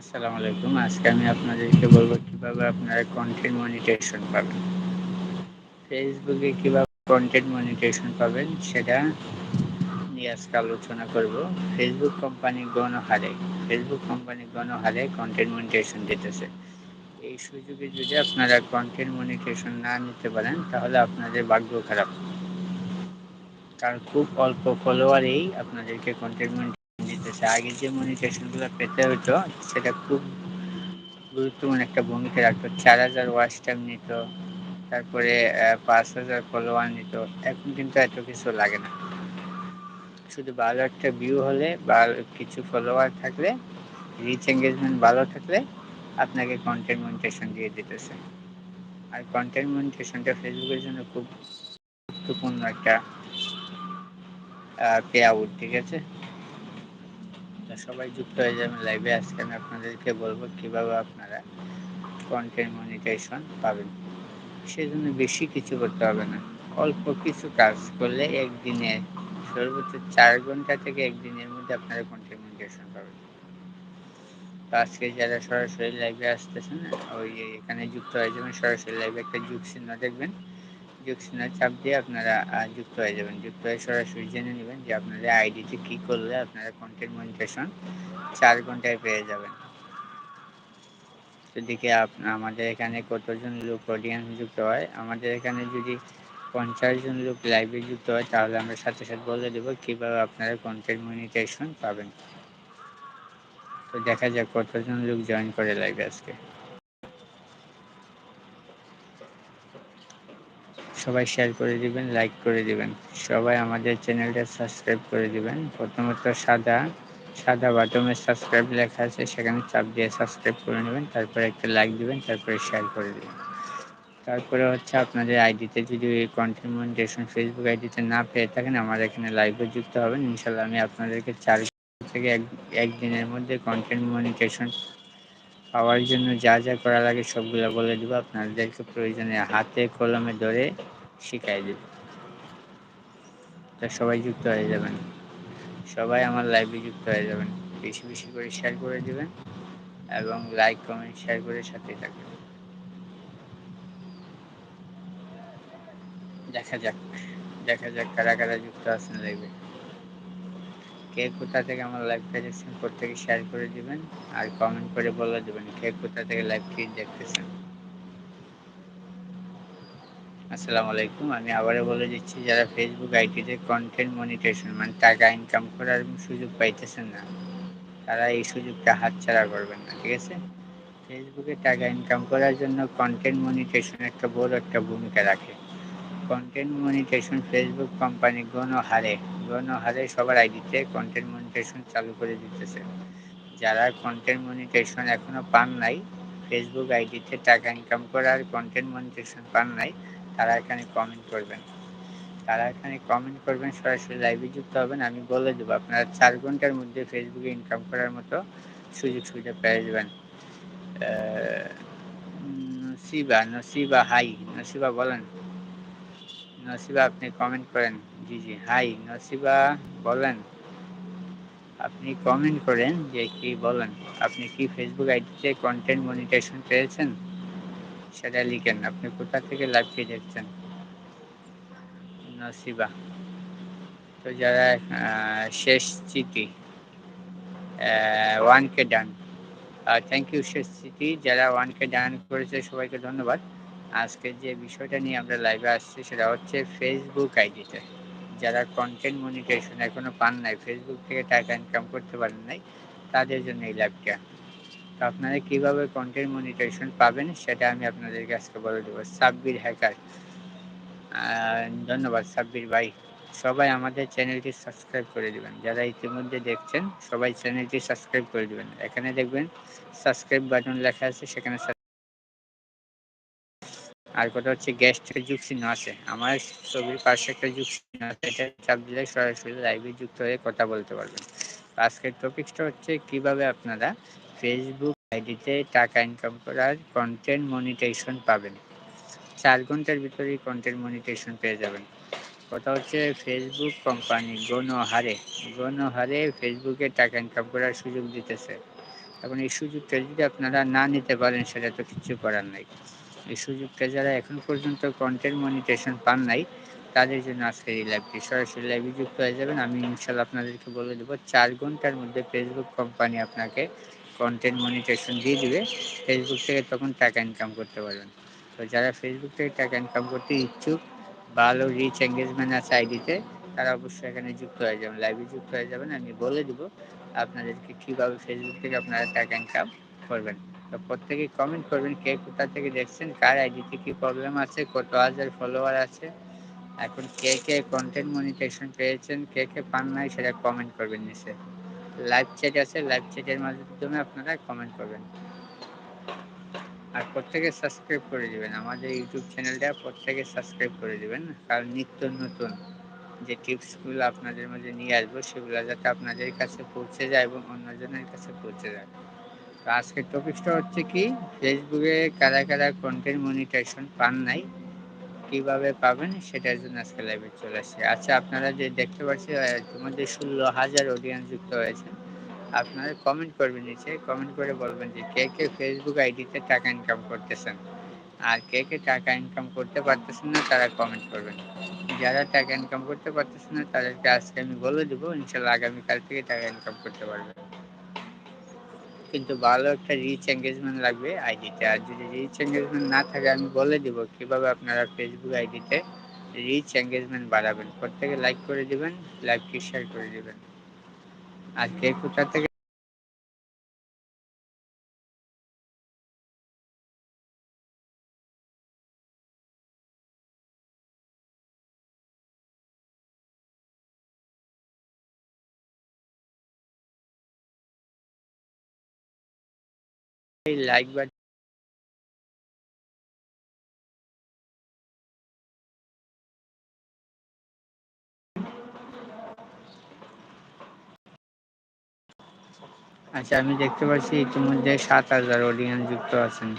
আসসালামু আলাইকুম। আজকে আমি আপনাদেরকে বলব কীভাবে আপনারা কনটেন্ট মনিটাইজেশন পাবেন। ফেসবুকে কীভাবে কনটেন্ট মনিটাইজেশন পাবেন সেটা নিয়ে আজকে আলোচনা করব। ফেসবুক কোম্পানি গণহারে ফেসবুক কোম্পানি গণহারে কন্টেন্ট মনিটাইজেশন দিতেছে। এই সুযোগে যদি আপনারা কন্টেন্ট মনিটাইজেশন না নিতে পারেন, তাহলে আপনাদের ভাগ্য খারাপ। কারণ খুব অল্প ফলোয়ারেই আপনাদেরকে কনটেন্ট দিতেছে। আগে যে মনিটাইজেশনগুলো পেতে হতো সেটা খুব গুরুত্বপূর্ণ একটা ভূমিকা রাখতো। ৪০০০ ওয়াচ টাইম নিত। তারপরে পাঁচ হাজার ফলোয়ার নিত। এখন কিন্তু এত কিছু লাগে না। শুধু ভালো একটা ভিউ হলে বা কিছু ফলোয়ার থাকলে, রিচ এনগেজমেন্ট ভালো থাকলে আপনাকে কনটেন্ট মনিটাইজেশন দিয়ে দিতেছে। আর কনটেন্ট Facebook এর জন্য খুব গুরুত্বপূর্ণ একটা পে আউট, ঠিক আছে? সবাই যুক্ত হয়ে যাবেন লাইভে। আজকে আমি আপনাদেরকে বলব কীভাবে আপনারা কনটেন্ট মনিটাইজেশন পাবেন। সেজন্য বেশি কিছু করতে হবে না। অল্প কিছু কাজ করলে একদিনে সর্বোচ্চ চার ঘণ্টা থেকে ১ দিনের মধ্যে আপনারা কনটেন্ট মনিটাইজেশন পাবেন। তো আজকে যারা সরাসরি লাইভে আসতেছেন, ওই এখানে যুক্ত হয়ে যাবেন। সরাসরি লাইভে একটা যোগ চিহ্ন দেখবেন। চিহ্নে চাপ দিয়ে আপনারা যুক্ত হয়ে যাবেন। যুক্ত হয়ে সরাসরি জেনে নেবেন যে আপনাদের আইডিতে কি করলে আপনারা কনটেন্ট মনিটাইজেশন ৪ ঘন্টায় পেয়ে যাবেন। আপ আমাদের এখানে কতজন লোক অডিয়েন্স যুক্ত হয়। আমাদের এখানে যদি ৫০ জন লোক লাইভে যুক্ত হয় তাহলে আমরা সাথে, সাথে বলে দেব কীভাবে আপনারা কনটেন্ট মনিটাইজেশন পাবেন। তো দেখা যাক কতজন লোক জয়েন করে লাইভে আজকে। সবাই শেয়ার করে দিবেন, লাইক করে দিবেন। সবাই আমাদের চ্যানেলটা সাবস্ক্রাইব করে দিবেন। প্রথমত সাদা, সাদা বাটমে সাবস্ক্রাইব লেখা আছে সেখানে চাপ দিয়ে সাবস্ক্রাইব করে নেবেন তারপরে একটা লাইক দিবেন, তারপরে শেয়ার করে দিবেন। তারপরে হচ্ছে আপনাদের আইডিতে যদি কনটেন্ট মনিটাইজেশন Facebook আইডিতে না পেয়ে থাকেন, আমার এখানে লাইভে যুক্ত হবেন। ইনশাআল্লাহ আমি আপনাদেরকে ৪ থেকে ১ ১ দিনের মধ্যে কন্টেন্ট মনিটাইজেশন পাওয়ার জন্য যা, যা করা লাগে সবগুলো বলে দিব। আপনাদেরকে প্রয়োজনে হাতে কলমে ধরে শিখাই দিব। তা সবাই যুক্ত হয়ে যাবেন। সবাই আমার লাইভে যুক্ত হয়ে যাবেন। বেশি, বেশি করে শেয়ার করে দেবেন এবং লাইক, কমেন্ট, শেয়ার করে সাথে থাকবেন। দেখা যাক, দেখা যাক কারা, কারা যুক্ত আছেন লাইভে। কে কোথা থেকে আমার লাইভটা দেখছেন প্রত্যেকে শেয়ার করে দিবেন আর কমেন্ট করে বলে দিবেন কে কোথা থেকে লাইভটি দেখতেছেন। আসসালামু আলাইকুম। আমি আবারও বলে দিচ্ছি যারা Facebook আইডিতে কন্টেন্ট মনিটাইজেশন মানে টাকা ইনকাম করার সুযোগ পাইতেছেন না, তারা এই সুযোগটা হাতছাড়া করবেন না, ঠিক আছে? ফেসবুকে টাকা ইনকাম করার জন্য কনটেন্ট মনিটাইজেশন একটা বড় একটা ভূমিকা রাখে। কন্টেন্ট মনিটাইজেশন ফেসবুক কোম্পানি গণহারে, হারে সবার আইডিতে কন্টেন্ট মনিটাইজেশন চালু করে দিতেছে। যারা কন্টেন্ট মনিটাইজেশন এখনও পান নাই, ফেসবুক আইডিতে টাকা ইনকাম করার কন্টেন্ট মনিটাইজেশন পান নাই, তারা এখানে কমেন্ট করবেন। তারা এখানে কমেন্ট করবেন, সরাসরি লাইভে যুক্ত হবেন। আমি বলে দেবো আপনারা চার ঘণ্টার মধ্যে ফেসবুকে ইনকাম করার মতো সুযোগ সুবিধা পেয়ে যাবেন। নসিবা, নসিবা হাই, নসিবা বলেন। নসিবা আপনি কমেন্ট করেন। জি, জি। হাই নসিবা বলেন। আপনি কমেন্ট করেন যে কি বলেন। আপনি কি Facebook আইডিতে কনটেন্ট মনিটাইজেশন পেয়েছেন? সেটা লিখেন। আপনি কোথা থেকে লাইভটি দেখছেন? নসিবা। তো যারা শেষ চিঠি অ্যা 1K ডান। থ্যাংক ইউ শেষ চিঠি। যারা 1K ডান করেছে সবাইকে ধন্যবাদ। আজকে যে বিষয়টা নিয়ে আমরা লাইভে আসছি সেটা হচ্ছে Facebook আইডিতে। যারা কন্টেন্ট মনিটাইজেশন এখনও পান নাই, ফেসবুক থেকে টাকা ইনকাম করতে পারেন নাই, তাদের জন্য এই লাইভটা। তো আপনারা কীভাবে কন্টেন্ট মনিটাইজেশন পাবেন সেটা আমি আপনাদেরকে আজকে বলে দেবো সাব্বির হ্যাকার। ধন্যবাদ সাব্বির ভাই। সবাই আমাদের চ্যানেলটি সাবস্ক্রাইব করে দিবেন। যারা ইতিমধ্যে দেখছেন সবাই চ্যানেলটি সাবস্ক্রাইব করে দিবেন। এখানে দেখবেন সাবস্ক্রাইব বাটন লেখা আছে সেখানে আর কথা হচ্ছে গেস্ট যুগ চিহ্ন আছে। আমার ছবির পাশে একটা যুগ চিহ্ন আছে। এটা চাপ দিলে সরাসরি লাইভে যুক্ত হয়ে কথা বলতে পারবেন। আজকের টপিকসটা হচ্ছে কীভাবে আপনারা ফেসবুক আইডিতে টাকা ইনকাম করার কন্টেন্ট মনিটাইজেশন পাবেন। চার ঘণ্টার ভিতরেই কন্টেন্ট মনিটাইজেশন পেয়ে যাবেন। কথা হচ্ছে ফেসবুক কোম্পানি গণহারে, গণহারে Facebook ফেসবুকে টাকা ইনকাম করার সুযোগ দিতেছে। এখন এই সুযোগটা যদি আপনারা না নিতে পারেন সেটা তো কিচ্ছু করার নাই। এই সুযোগটা যারা এখন পর্যন্ত কনটেন্ট মনিটাইজেশন পান নাই, তাদের জন্য আজকের এই লাইভটি। সরাসরি লাইভে যুক্ত হয়ে যাবেন। আমি ইনশাআল্লাহ আপনাদেরকে বলে দেব চার ঘণ্টার মধ্যে ফেসবুক কোম্পানি আপনাকে কনটেন্ট মনিটাইজেশন দিয়ে দিবে। ফেসবুক থেকে তখন টাকা ইনকাম করতে পারবেন। তো যারা ফেসবুক থেকে টাকা ইনকাম করতে ইচ্ছুক, ভালো রিচ এনগেজমেন্ট আছে আইডিতে, তারা অবশ্যই এখানে যুক্ত হয়ে যাবেন। লাইভে যুক্ত হয়ে যাবেন। আমি বলে দিব আপনাদেরকে কীভাবে ফেসবুক থেকে আপনারা টাকা ইনকাম করবেন। তো প্রত্যেকেই কমেন্ট করবেন কে কোথা থেকে দেখছেন, কার আইডিতে কি প্রবলেম আছে, কত হাজার ফলোয়ার আছে। এখন কে, কে কন্টেন্ট মনিটাইজেশন পেয়েছেন, কে, কে পান নাই সেটা কমেন্ট করবেন নিচে। লাইভ চ্যাট আছে, লাইভ চ্যাটের মাধ্যমে আপনারা কমেন্ট করবেন। আর প্রত্যেকে সাবস্ক্রাইব করে দিবেন। আমাদের ইউটিউব চ্যানেলটা প্রত্যেকে সাবস্ক্রাইব করে দিবেন। কারণ নিত্য নতুন যে টিপসগুলো আপনাদের মাঝে নিয়ে আসব সেগুলো যাতে আপনাদের কাছে পৌঁছে যায় এবং অন্যজনের কাছে পৌঁছে যায়। তো আজকের টপিকসটা হচ্ছে কি ফেসবুকে কারা, কারা কনটেন্ট মনিটাইজেশন পান নাই, কীভাবে পাবেন সেটার জন্য আজকে লাইভে চলে আসছি। আচ্ছা আপনারা যে দেখতে পাচ্ছেন আ ইতিমধ্যে ১৬,০০০ অডিয়েন্স যুক্ত হয়েছে। আপনারা কমেন্ট করবেন নিচে, কমেন্ট করে বলবেন যে কে, কে ফেসবুক আইডিতে টাকা ইনকাম করতেছেন। আর কে, কে টাকা ইনকাম করতে পারতেছেন না তারা কমেন্ট করবেন। যারা টাকা ইনকাম করতে পারতেছে না তাদেরকে আজকে আমি বলে দেবো ইনশাআল্লাহ আগামীকাল থেকে টাকা ইনকাম করতে পারবে। কিন্তু ভালো একটা রিচ এঙ্গেজমেন্ট লাগবে আইডিতে। আর যদি রিচ এঙ্গেজমেন্ট না থাকে আমি বলে দিব কীভাবে আপনারা Facebook আইডিতে রিচ এঙ্গেজমেন্ট বাড়াবেন। প্রত্যেকে লাইক করে দিবেন, লাইভটি শেয়ার করে দিবেন। আর কোথা থেকে লাইক বাট আচ্ছা আমি দেখতে পাচ্ছি ইতিমধ্যে ৭,০০০ অডিয়েন্স যুক্ত আছেন।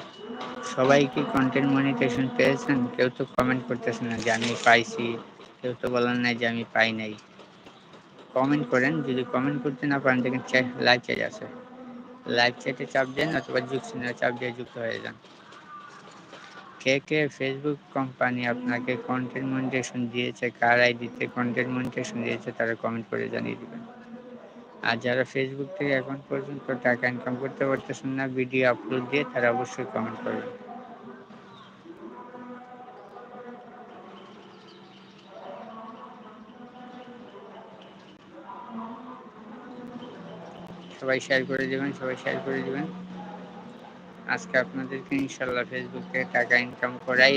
সবাই কি কনটেন্ট মনিটাইজেশন পেয়েছেন? কেউ তো কমেন্ট করতেছেন না যে আমি পাইছি। কেউ তো বলেন নাই যে আমি পাই নাই। কমেন্ট করেন। যদি কমেন্ট করতে না পারেন দেখেন লাইভ চ্যাট আছে। লাইভ চ্যাটে চাপ দেন অথবা যুগ চিহ্নে চাপ দিয়ে যুক্ত হয়ে যান। কে, কে ফেসবুক কোম্পানি আপনাকে কন্টেন্ট মনিটাইজেশন দিয়েছে, কার আইডিতে কন্টেন্ট মনিটাইজেশন দিয়েছে তারা কমেন্ট করে জানিয়ে দেবেন আর যারা ফেসবুক থেকে এখন পর্যন্ত টাকা ইনকাম করতে পারতেছেন না ভিডিও আপলোড দিয়ে তারা অবশ্যই কমেন্ট করবেন। সবাই শেয়ার করে দিবেন, সবাই শেয়ার করে দিবেন। আজকে আপনাদেরকে Facebook থেকে টাকা ইনকাম করাই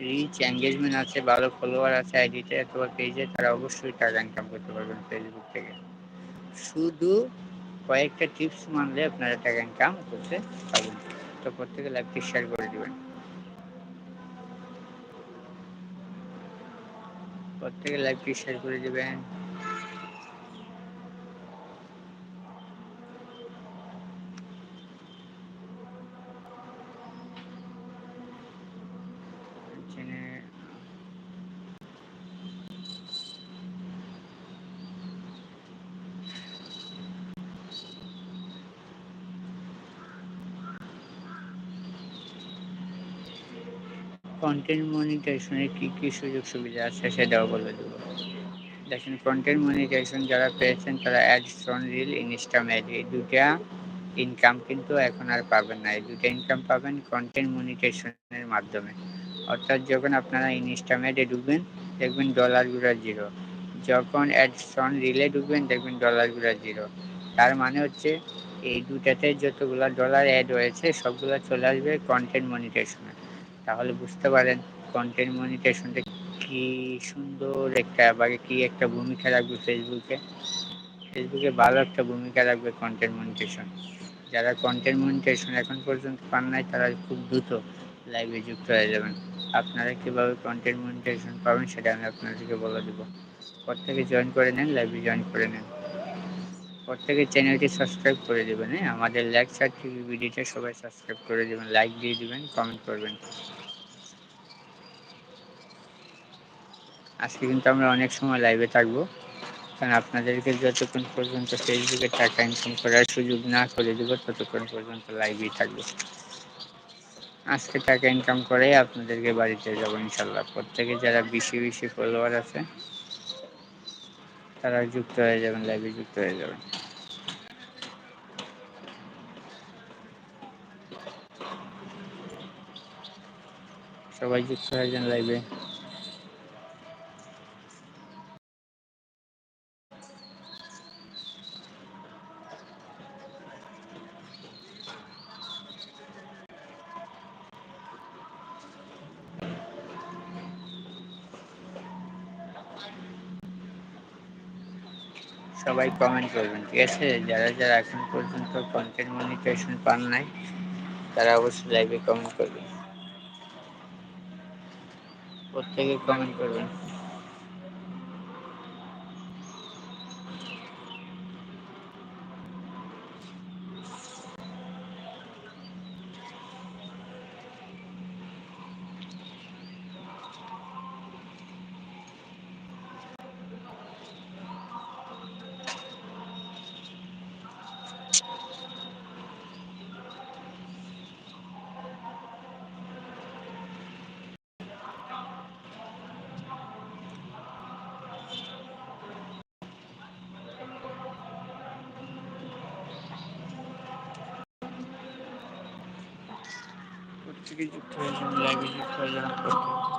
রিচ এনগেজমেন্ট আছে, ভালো ফলোয়ার আছে আইডিতে অথবা পেজে তারা অবশ্যই টাকা ইনকাম করতে পারবেন ফেসবুক থেকে। শুধু কয়েকটা টিপস মানলে আপনারা টাকা ইনকাম করতে পারবেন। তো প্রত্যেকে লাইভটি শেয়ার করে দিবেন। প্রত্যেকে লাইভটি শেয়ার করে দিবেন। জেনে কনটেন্ট মনিটাইজেশনের কি, কি সুযোগ সুবিধা আছে সেটাও বলে দেব। দেখেন কনটেন্ট মনিটাইজেশন যারা পেয়েছেন তারা অ্যাডস অন রিল, ইনস্টামেড এই ২ টা ইনকাম কিন্তু এখন আর পাবেন না। এই ২ টা ইনকাম পাবেন কনটেন্ট মনিটাইজেশনের মাধ্যমে। অর্থাৎ যখন আপনারা ইনস্টামেড ঢুকবেন দেখবেন ডলারগুলা 0 যখন অ্যাডস অন রিলে ঢুকবেন দেখবেন ডলারগুলা 0 তার মানে হচ্ছে এই ২ টাতে যতগুলা ডলার এড হয়েছে সবগুলা চলে আসবে কনটেন্ট মনিটাইজেশনে। তাহলে বুঝতে পারেন কনটেন্ট মনিটাইজেশনটা কি সুন্দর একটা বা কি একটা ভূমিকা রাখবে ফেসবুকে। ফেসবুকে ভালো একটা ভূমিকা রাখবে কনটেন্ট মনিটাইজেশন। যারা কনটেন্ট মনিটাইজেশন এখন পর্যন্ত পান নাই তারা খুব দ্রুত লাইভে যুক্ত হয়ে যাবেন। আপনারা কীভাবে কনটেন্ট মনিটাইজেশন পাবেন সেটা আমি আপনাদেরকে বলে দেবো দিব। প্রত্যেকে জয়েন করে নেন, লাইভে জয়েন করে নেন। প্রত্যেকে চ্যানেলটি সাবস্ক্রাইব করে দেবেন হ্যাঁ? আমাদের লেকচার টিভি ভিডিওটা সবাই সাবস্ক্রাইব করে দেবেন লাইক দিয়ে দিবেন, কমেন্ট করবেন। আজকে কিন্তু আমরা অনেক সময় লাইভে থাকব কারণ আপনাদেরকে যতক্ষণ পর্যন্ত ফেসবুকে টাকা ইনকাম করার সুযোগ না করে দেবো ততক্ষণ পর্যন্ত লাইভেই থাকব আজকে টাকা ইনকাম করে আপনাদেরকে বাড়িতে যাব ইনশাল্লাহ প্রত্যেকে যারা বেশি বেশি ফলোয়ার আছে তারা যুক্ত হয়ে যাবেন লাইভে যুক্ত হয়ে যাবেন সবাই যুক্ত হয়ে লাইভে। সবাই কমেন্ট করবেন, ঠিক আছে? যারা যারা এখন পর্যন্ত কন্টেন্ট মনিটাইজেশন পান নাই, তারা অবশ্যই লাইভে কমেন্ট করবেন। প্রত্যেকে কমেন্ট করবেন। প্রত্যেকে যুক্ত হয়ে যান লাইভে যুক্ত হয়ে যান প্রত্যেকে